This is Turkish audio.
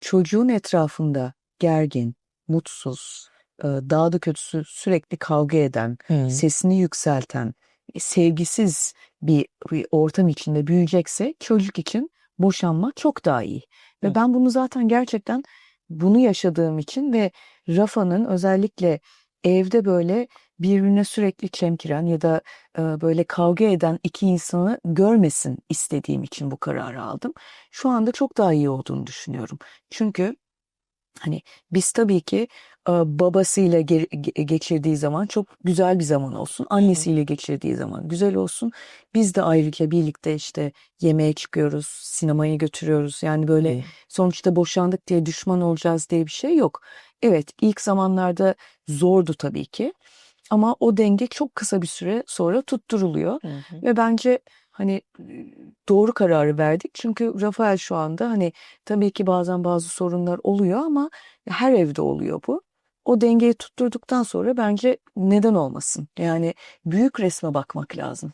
çocuğun etrafında gergin, mutsuz, e, daha da kötüsü sürekli kavga eden, Hı. sesini yükselten, e, sevgisiz bir, bir ortam içinde büyüyecekse çocuk için boşanma çok daha iyi. Ve Hı. ben bunu zaten gerçekten bunu yaşadığım için ve Rafa'nın özellikle evde böyle birbirine sürekli çemkiren ya da e, böyle kavga eden iki insanı görmesin istediğim için bu kararı aldım. Şu anda çok daha iyi olduğunu düşünüyorum. Çünkü Hani biz tabii ki e, babasıyla ge- ge- geçirdiği zaman çok güzel bir zaman olsun. Annesiyle geçirdiği zaman güzel olsun. Biz de ayrıca birlikte işte yemeğe çıkıyoruz, sinemaya götürüyoruz. Yani böyle Hı. sonuçta boşandık diye düşman olacağız diye bir şey yok. Evet, ilk zamanlarda zordu tabii ki. Ama o denge çok kısa bir süre sonra tutturuluyor. Hı hı. Ve bence hani doğru kararı verdik. Çünkü Rafael şu anda hani tabii ki bazen bazı sorunlar oluyor ama her evde oluyor bu. O dengeyi tutturduktan sonra bence neden olmasın? Yani büyük resme bakmak lazım.